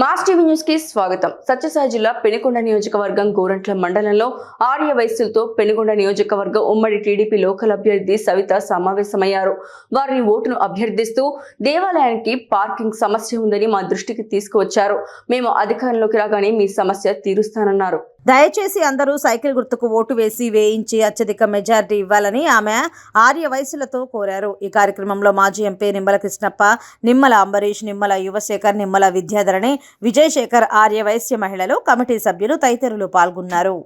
Mass TV న్యూస్కి స్వాగతం. సత్యసాయి జిల్లా పెనుకొండ నియోజకవర్గం గోరంట్ల మండలంలో ఆర్య వయస్సులతో పెనుకొండ నియోజకవర్గం ఉమ్మడి టీడీపీ లోకల్ అభ్యర్థి సవిత సమావేశమయ్యారు. వారిని ఓటును అభ్యర్థిస్తూ దేవాలయానికి పార్కింగ్ సమస్య ఉందని మా దృష్టికి తీసుకువచ్చారు. మేము అధికారంలోకి రాగానే మీ సమస్య తీరుస్తానన్నారు. దయచేసి అందరూ సైకిల్ గుర్తుకు ఓటు వేసి వేయించి అత్యధిక మెజారిటీ ఇవ్వాలని ఆమె ఆర్య వయసులతో కోరారు. ఈ కార్యక్రమంలో మాజీ ఎంపీ నిమ్మల కృష్ణప్ప నిమ్మల అంబరీష్ నిమ్మల యువశేఖర్ నిమ్మల విద్యాధరణి విజయశేఖర్ ఆర్య వైశ్య మహిళలు కమిటీ సభ్యులు తదితరులు పాల్గొన్నారు.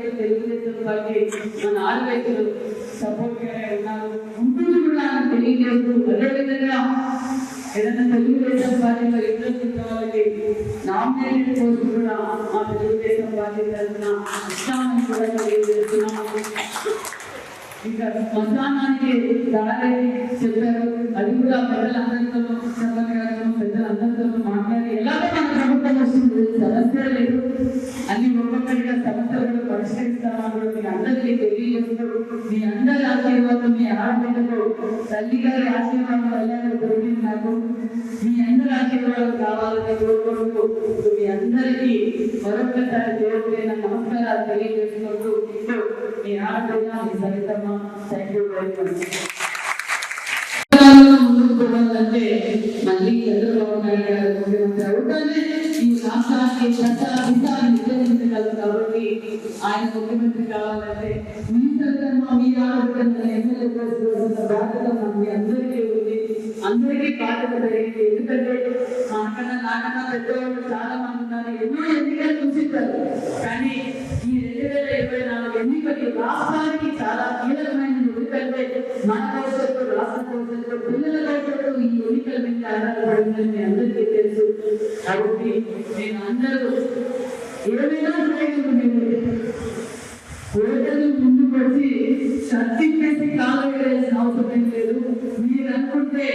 రైతు తెలుగుదేశం పార్టీ మన ఆదివైతులు సపోర్ట్ ఉన్నారు ఉంటుంది కూడా తెలియజేస్తూ అదేవిధంగా ఏదైనా తెలుగుదేశం పార్టీలో ఇంట్రెస్ట్ ఉన్న వాళ్ళకి నామినేటెడ్ పోస్ట్ కూడా మా తెలుగుదేశం పార్టీ తరఫున ఇస్తామని కూడా తెలియజేస్తున్నాము. ఇంకా శ్మశానానికి దారి చెప్పారు. అది కూడా పెద్దలందరితో పరిష్కరిస్తామని మీ అందరికీ తెలియజేస్తూ మీ అందరి ఆశీర్వాదం మీ ఆడబిడ్డకు తల్లి గారి ఆశీర్వాదం కళ్యాణం దొరికింది నాకు మీ అందరి ఆశీర్వాదం కావాలని కోరుకుంటూ మీ అందరికీ మరొకసారి దేవుడైన నమస్కారాలు తెలియజేసుకుంటూ మీ ఆడబిడ్డ మీ Saritamma thank you very much ముందుకు మళ్ళీ చంద్రబాబు నాయుడు గారు ముఖ్యమంత్రి అవుతానే ఈ రాష్ట్రానికి చట్ట హితాన్ని నిర్వహించగలుగుతారు కాబట్టి ఆయన ముఖ్యమంత్రి కావాలంటే మీ సరితమ్మ మీ ఆలోచన ఎమ్మెల్యే చేసుకోవాల్సిన బాధ్యత మీ అందరికీ ఉంది. అందరికీ బాధ్యత జరిగింది ఎందుకంటే మనకన్నా నాకన్నా పెద్దవాళ్ళు చాలా మంది ఉన్నారు. ఎన్నో ఎన్నికలు చూసిస్తారు. కానీ ఈ రెండు వేల ఇరవై నాలుగు ఎన్నికలు రాష్ట్రానికి చాలా కీలకమైనది ఎందుకంటే మన భవిష్యత్తు రాష్ట్ర భవిష్యత్తు పిల్లల భవిష్యత్తు ఈ ఎన్నికల మీద ఆధారపడిందని మీ అందరికీ తెలుసు. కాబట్టి నేను అందరూ ఏమైనా చేయగలరు మీరు ఓటర్లు ముందు వచ్చి సర్టిఫికేట్ కాలు వేయాల్సిన అవసరం ఏం లేదు. మీరు అనుకుంటే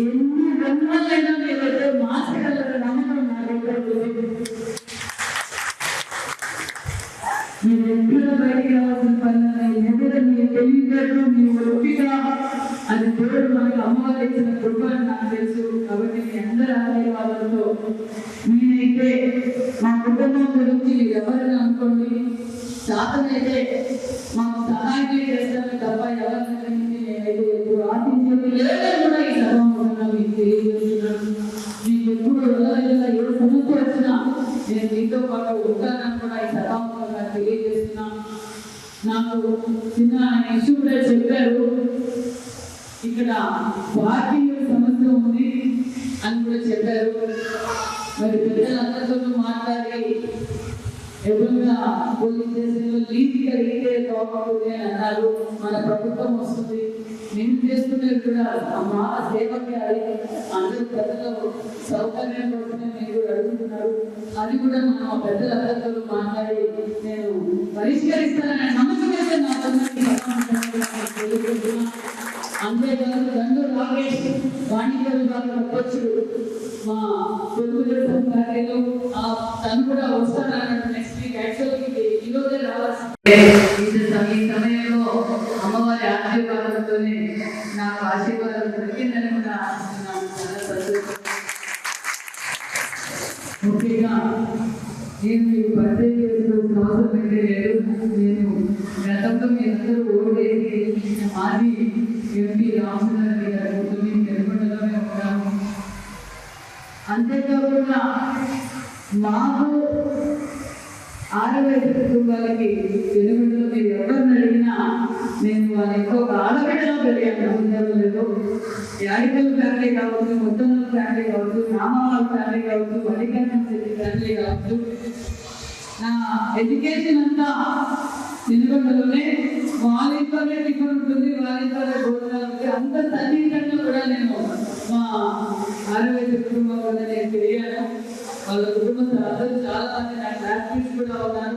ఎన్ని రంగాలైనా మీరైతే మార్చగలరు నమ్మకం నాకైతే లేదు మీరు ఎక్కడ బయటికి రావాల్సిన పని ఎక్కడ మీ తెలియదు మీ ఒప్పిక అది దేవుడు మనకు అమ్మవారు ఇచ్చిన కృప నాకు తెలుసు కాబట్టి మీ అందరి ఆశీర్వాదంతో నేనైతే మా కుటుంబం గురించి ఎవరిని అనుకోండి శాతనైతే మాకు సహాయం చేస్తాను తప్ప ఎవరిని నేనైతే ఎప్పుడు ఆశించేది లేదని కూడా ఈ సభాముఖంగా మీకు తెలియజేస్తున్నాను మీకు ఎప్పుడు ఎవరైనా ఏ సమస్య వచ్చినా నేను మీతో పాటు నాకు చిన్న ఇష్యూ కూడా చెప్పారు. ఇక్కడ పార్కింగ్ సమస్య ఉంది అని కూడా చెప్పారు. మరి పెద్దలందరితో మాట్లాడి ఎదురుగా పోలీస్ స్టేషన్లో లీజ్ కలిగితే బాగుంటుంది అని అన్నారు. మన ప్రభుత్వం వస్తుంది. నేను చేస్తున్నది కూడా మా సేవకి అడిగి అందరూ ప్రజలు సౌకర్యం కోసమే మీరు కూడా అడుగుతున్నారు. అది కూడా మనం ఆ పెద్దలందరితో మాట్లాడి నేను పరిష్కరిస్తానని నమ్మకం అయితే నాకు అంతేకాదు గండు రాకేష్ వాణిజ్య విభాగం అధ్యక్షుడు మా తెలుగుదేశం పార్టీలో తను కూడా వస్తానన్నట్టు నెక్స్ట్ ఈ సమయంలో అమ్మవారి ఆశీర్వాదంతోనే నాకు ఆశీర్వాదం దొరికిందని కూడా ముఖ్యంగా నేను మీకు పరిచయం చేసుకోవాల్సిన అవసరం అయితే లేదు నేను గతంలో మీరందరూ ఓటు వేసి గెలిపించిన ఎంపీ రామచంద్రారెడ్డి గారు తొమ్మిది నెలకొండలోనే అంతేకాకుండా మాకు ఆడబిడ్డ కుటుంబాలకి తెలుగులో మీరు ఎవరిని అడిగినా నేను వాళ్ళ ఇంకొక ఆడబిడ్డలో పెరిగాను ఉందో లేదు. యాడికల్ ఫ్యామిలీ కావచ్చు మొత్తం ఫ్యామిలీ కావచ్చు రామావాళ్ళ ఫ్యామిలీ కావచ్చు వడికన్నం ఫ్యామిలీ కావచ్చు. నా ఎడ్యుకేషన్ అంతా నిలబడలోనే వాళ్ళ ఇంట్లోనే టిఫిన్ ఉంటుంది వాళ్ళ ఇంట్లోనే భోజనాలు అంత తల్లిదండ్రులు కూడా నేను మా ఆరోగ్య కుటుంబం వల్లనే వాళ్ళ కుటుంబం అందరూ చాలా మంది నా క్లాస్మేట్స్ కూడా ఉన్నారు.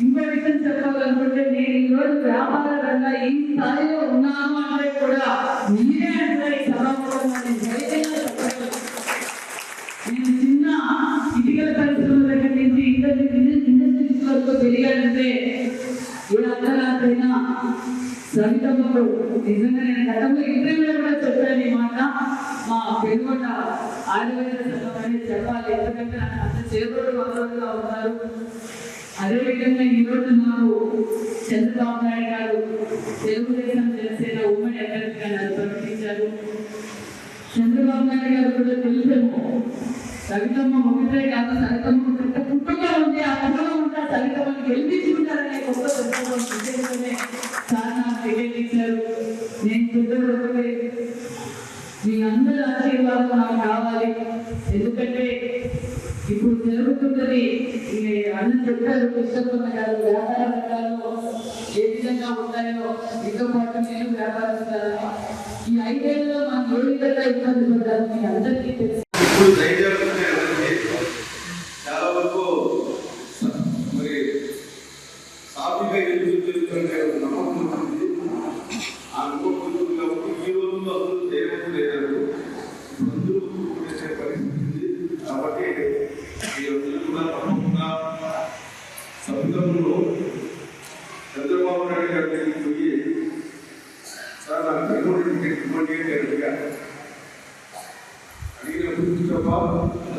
ఇంకో విషయం చెప్పాలనుకుంటే నేను ఈరోజు వ్యాపార రంగం ఈ స్థాయిలో ఉన్నాను అంటే కూడా మీరే అంటే ఈ నేను చిన్న ఇటుకల పరిశ్రమ దగ్గర నుంచి ఇండస్ట్రీ ఇండస్ట్రీస్ వరకు పెరిగానంటే ఏ అర్థరాత్రైనా సవితమ్మకు నిజంగా నేను గతంలో ఇంటర్వ్యూలో కూడా చెప్పాను ఈ మాట. మా పెనుగొండ ఆయుర్వేద సంఘం అనేది చెప్పాలి. ఎందుకంటే నాకు అంత చేపడు వాతావరణంగా ఉన్నారు. అదేవిధంగా ఈరోజు నాకు చంద్రబాబు నాయుడు గారు తెలుగుదేశం జనసేన ఉమ్మడి అభ్యర్థిగా నన్ను ప్రకటించారు. చంద్రబాబు నాయుడు గారు కూడా తెలుసేమో సవితమ్మ ఒకటే కాదు సవితమ్మ పెద్ద కుటుంబం ఉంది ఆ కుటుంబం ఉంటే ఆ సవితమ్మని గెలిపించుకుంటారనే గొప్ప ఉద్దేశమే మీ అందరి ఆశీర్వాదం నాకు కావాలి. ఎందుకంటే ఇప్పుడు జరుగుతున్నది అన్ని అన్న చెప్పారు కృష్ణప్పన్న గారు వ్యాపార రంగాల్లో ఏ విధంగా ఉంటాయో మీతో పాటు నేను వ్యాపారిస్తాను ఈ ఐదేళ్ళలో మనం ఏ విధంగా ఇబ్బంది పడ్డారు మీ అందరికీ తెలుసు ఇప్పుడు దయచేసి చాలా వరకు మరి సాఫీగా ఎదురు చెప్తుంటే నమ్మకం ఉంటుంది ఆ నమ్మకం ఉంటుంది కాబట్టి ఈ రోజుల్లో అసలు చేయడం లేదు అందరూ చేసే పరిస్థితి ఉంది కాబట్టి ఈ రోజులు కూడా తప్పకుండా సభ్యులంలో చంద్రబాబు నాయుడు గారి దగ్గరికి పోయి సార్ నాకు తెలుగు ఇవ్వండి అని అడిగాను అడిగినప్పుడు చూసావా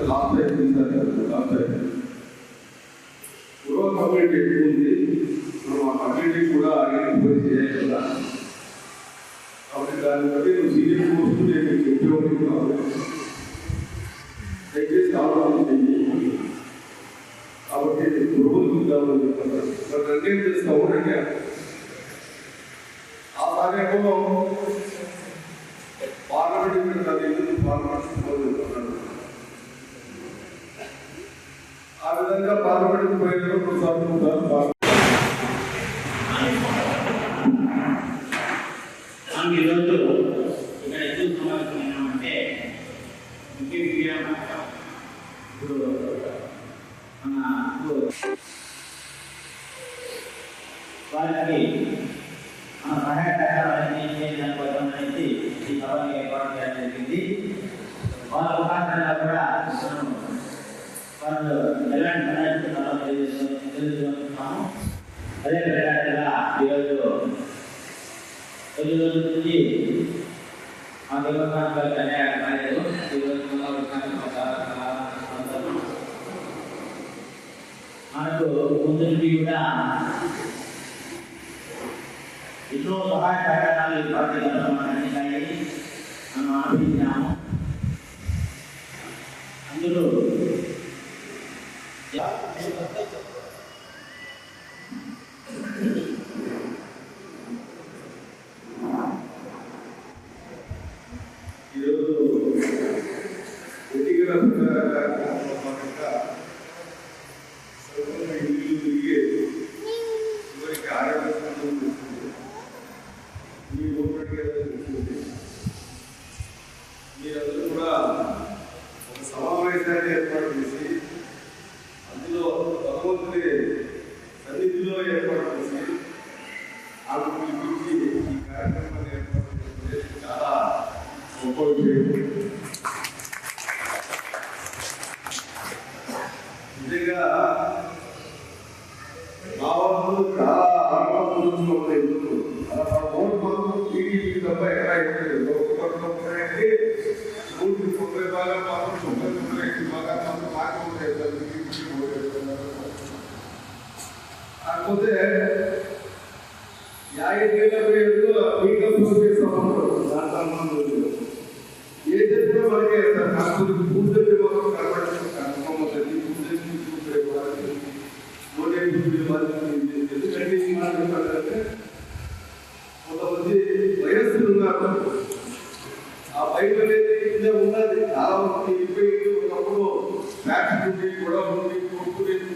లాస్ట్ టైం తీశారు లాస్ట్ టైం పూర్వ కమ్యూనిటీ ఎక్కువ ఉంది మనం ఆ కమ్యూనిటీ కూడా ఐడెంటిఫై చేయాలి కదా కాబట్టి దాన్ని బట్టి నువ్వు సీనియర్ పోస్ట్ నేను చెప్పేవాడిని కాదు దయచేసి ఆలోచన చెయ్యి కాబట్టి గృహం చూద్దామని చెప్తాను మరి ఆ సమయంలో పార్లమెంట్ మీద ఎందుకు పార్లమెంట్ పోతున్నాడు ఆ విధంగా పార్లమెంట్ పోయినప్పుడు ఈరోజు ఇక్కడ ఎందుకు సమావేశమైనామంటే మన వారికి మన సహాయ సహకారాలన్నీ చేయడం కోసం అనేసి ఈ సభని ఏర్పాటు చేయడం జరిగింది. వాళ్ళ ముఖాంతరంగా కూడా మనం వాళ్ళు ఎలాంటి సహాయిస్తున్నారో తెలియజేస్తున్నాము అదే ప్రకారంగా ఈరోజు కొన్ని రోజుల నుంచి మా దేవస్థానం గారు కన్యా కాలేదు ఈరోజు పునరుద్ధరణ సందర్భం. మనకు ముందు నుండి కూడా ఎన్నో సహాయ సహకారాలు ఈ పార్టీ మనకు అందినాయి మనం సన్నిధిలో ఏర్పాటు చేసి ఆమె పిలిపించి ఈ కార్యక్రమాన్ని ఏర్పాటు చేసి చాలా గొప్ప విషయం ಜೊತೆ ಯಾರಿಗೂ ಈಗ ಸಂಬಂಧ ಏಜೆಂಟ್ ಒಳಗೆ ಸರ್ಕಾರ